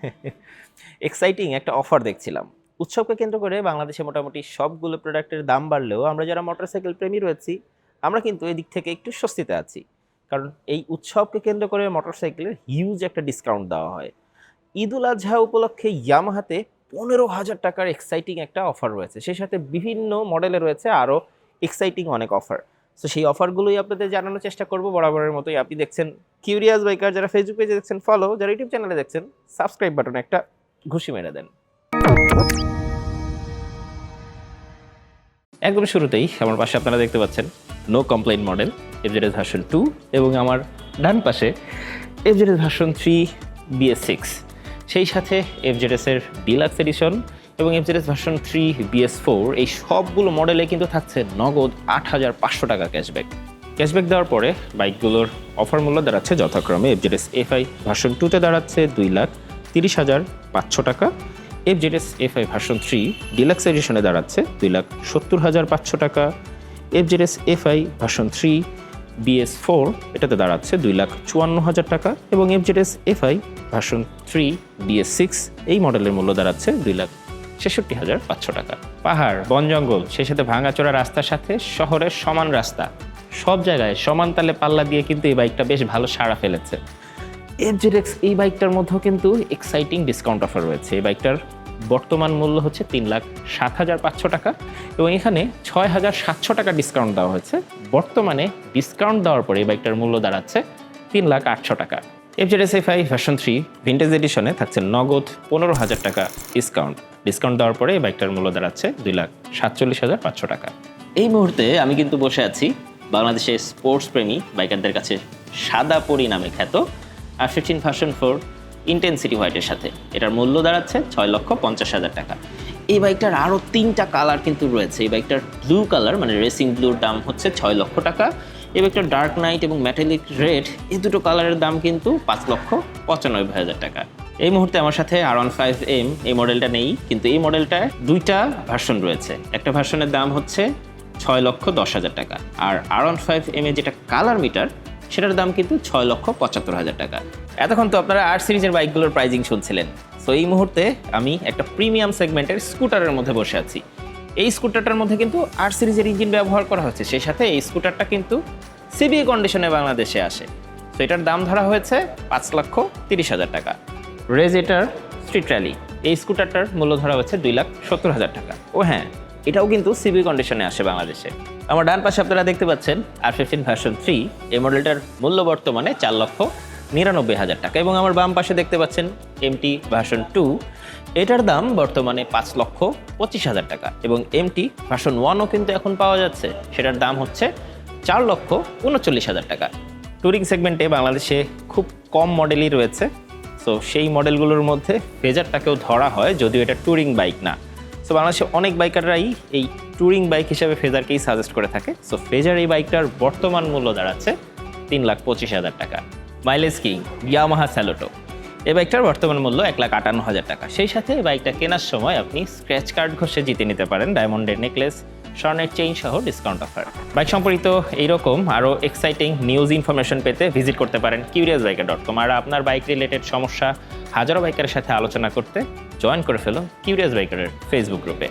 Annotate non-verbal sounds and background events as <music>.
<laughs> Exciting একটা offer দেখছিলাম। উৎসবকে কেন্দ্র করে বাংলাদেশে মোটামুটি সবগুলো প্রোডাক্টের দাম বাড়লেও আমরা যারা মোটরসাইকেল প্রেমী রয়েছি, আমরা কিন্তু এদিক থেকে একটু স্বস্তিতে আছি। কারণ এই উৎসবকে কেন্দ্র করে মোটরসাইকেলের হিউজ একটা ডিসকাউন্ট দেওয়া হয়। ঈদ উল আজহা উপলক্ষে ইয়ামাহাতে পনেরো হাজার টাকার এক্সাইটিং একটা অফার রয়েছে। সেই সাথে বিভিন্ন মডেলে রয়েছে আরও এক্সাইটিং অনেক অফার তো সেই অফারগুলোই আপনাদের জানানোর চেষ্টা করব বরাবরের মতোই। আপনি দেখছেন কিউরিয়াস বাইকার যারা ফেসবুক পেজে দেখছেন ফলো যারা ইউটিউব চ্যানেলে দেখছেন সাবস্ক্রাইব বাটনে একটা ঘুষি মেরে দেন। একদম শুরুতেই আমার পাশে আপনারা দেখতে পাচ্ছেন no complain model FZS version two এবং আমার ডান পাশে FZS version three BS six সেই সাথে এফজেডএস এর ডিলাক্স এডিশন এবং FZS version three BS four এই সবগুলো মডেলে কিন্তু থাকছে নগদ আট হাজার পাঁচশো টাকা ক্যাশব্যাক ক্যাশব্যাক দেওয়ার পরে বাইকগুলোর অফার মূল্য দাঁড়াচ্ছে যথাক্রমে এফজেডএস এফআই ভার্সন টুতে দাঁড়াচ্ছে দুই লাখ তিরিশ হাজার পাঁচশো টাকা। FZS FI version three deluxe এডিশনে দাঁড়াচ্ছে দুই লাখ সত্তর হাজার পাঁচশো টাকা। FZS FI version three BS four এটাতে দাঁড়াচ্ছে দুই লাখ চুয়ান্ন হাজার টাকা এবং FZS FI version three BS six এই মডেলের মূল্য দাঁড়াচ্ছে দুই লাখ ছেষট্টি হাজার পাঁচশো টাকা। পাহাড়, বন জঙ্গল সেই সাথে ভাঙাচোরা রাস্তার সাথে শহরের সমান রাস্তা। সব জায়গায় সমান তালে পাল্লা দিয়ে কিন্তু এই বাইকটা বেশ ভালো সাড়া ফেলেছে। এফজেডএক্স এই বাইকটার মধ্যেও কিন্তু এক্সাইটিং ডিসকাউন্ট অফার রয়েছে। এই বাইকটার বর্তমান মূল্য হচ্ছে তিন লাখ সাত হাজার পাঁচশো টাকা এবং এখানে ছয় হাজার সাতশো টাকা ডিসকাউন্ট দেওয়া হয়েছে। বর্তমানে ডিসকাউন্ট দেওয়ার পরে এই বাইকটার মূল্য দাঁড়াচ্ছে তিন লাখ আটশো টাকা। FZS F I version three vintage এডিশনে থাকছে নগদ পনেরো হাজার টাকা ডিসকাউন্ট ডিসকাউন্ট দেওয়ার পরে এই বাইকটার মূল্য দাঁড়াচ্ছে দুই লাখ সাতচল্লিশ হাজার পাঁচশো টাকা। এই মুহূর্তে আমি কিন্তু বসে আছি বাংলাদেশের স্পোর্টস প্রেমী বাইকারদের কাছে সাদা পরি নামে খ্যাত R fifteen version four intensity হোয়াইটের সাথে। এটার মূল্য দাঁড়াচ্ছে ছয় লক্ষ পঞ্চাশ হাজার টাকা। এই বাইকটার আরও তিনটা কালার কিন্তু রয়েছে। এই বাইকটার ব্লু কালার মানে রেসিং ব্লুর দাম হচ্ছে ছয় লক্ষ টাকা। এই বাইকটার ডার্ক নাইট এবং মেটালিক রেড এই দুটো কালারের দাম কিন্তু পাঁচ লক্ষ পঁচানব্বই হাজার টাকা। এই মুহূর্তে আমার সাথে আর ওয়ান ফাইভ এম এই মডেলটা নেই, কিন্তু এই মডেলটায় দুইটা ভার্সন রয়েছে। একটা ভার্সনের দাম হচ্ছে ছয় লক্ষ দশ হাজার টাকা, আর আর ওয়ান ফাইভ এম এ যেটা কালার মিটার সেটার দাম কিন্তু ছয় লক্ষ পঁচাত্তর হাজার টাকা। এতক্ষণ তো আপনারা আর সিরিজের বাইকগুলোর প্রাইজিং শুনছিলেন। সো এই মুহূর্তে আমি একটা প্রিমিয়াম সেগমেন্টের স্কুটারের মধ্যে বসে আছি। এই স্কুটারটার মধ্যে কিন্তু আর সিরিজের ইঞ্জিন ব্যবহার করা হচ্ছে। সেই সাথে এই স্কুটারটা কিন্তু সিবিএ কন্ডিশনে বাংলাদেশে আসে। তো এটার দাম ধরা হয়েছে পাঁচ লক্ষ তিরিশ হাজার টাকা। রেজেটার স্ট্রিট র্যালি এই স্কুটারটার মূল্য ধরা হচ্ছে দুই লাখ সত্তর হাজার টাকা। ও হ্যাঁ এটাও কিন্তু সিবি কন্ডিশনে আসে বাংলাদেশে। আমার ডান পাশে আপনারা দেখতে পাচ্ছেন আর ফিফটিন ভার্সন থ্রি এই মডেলটার মূল্য বর্তমানে চার লক্ষ নিরানব্বই হাজার টাকা। এবং আমার বাম পাশে দেখতে পাচ্ছেন এমটি ভার্সন টু এটার দাম বর্তমানে পাঁচ লক্ষ পঁচিশ হাজার টাকা। এবং এমটি ভার্সন ওয়ানও কিন্তু এখন পাওয়া যাচ্ছে। সেটার দাম হচ্ছে চার লক্ষ উনচল্লিশ হাজার টাকা। ট্যুরিং সেগমেন্টে বাংলাদেশে খুব কম মডেলই রয়েছে। সো সেই মডেলগুলোর মধ্যে ফেজারটাকেও ধরা হয়, যদিও এটা ট্যুরিং বাইক না। সো বাংলাদেশে অনেক বাইকাররাই এই ট্যুরিং বাইক হিসাবে ফেজারকেই সাজেস্ট করে থাকে। সো ফেজার এই বাইকটার বর্তমান মূল্য দাঁড়াচ্ছে তিন লাখ পঁচিশ হাজার টাকা। Mileage king, Yamaha Saluto. এই বাইকটার বর্তমান মূল্য এক লাখ আটান্ন হাজার টাকা। সেই সাথে এই বাইকটা কেনার সময় আপনি স্ক্র্যাচ কার্ড ঘষে জিতে নিতে পারেন ডায়মন্ডের নেকলেস স্বর্ণের চেইন সহ ডিসকাউন্ট অফার বাইক সম্পর্কিত এইরকম আরও এক্সাইটিং নিউজ ইনফরমেশন পেতে ভিজিট করতে পারেন কিউরিয়াস বাইকার ডট কম আর আপনার বাইক রিলেটেড সমস্যা, হাজারো বাইকারের সাথে আলোচনা করতে জয়েন করে ফেলুন কিউরিয়াস বাইকারের ফেসবুক গ্রুপে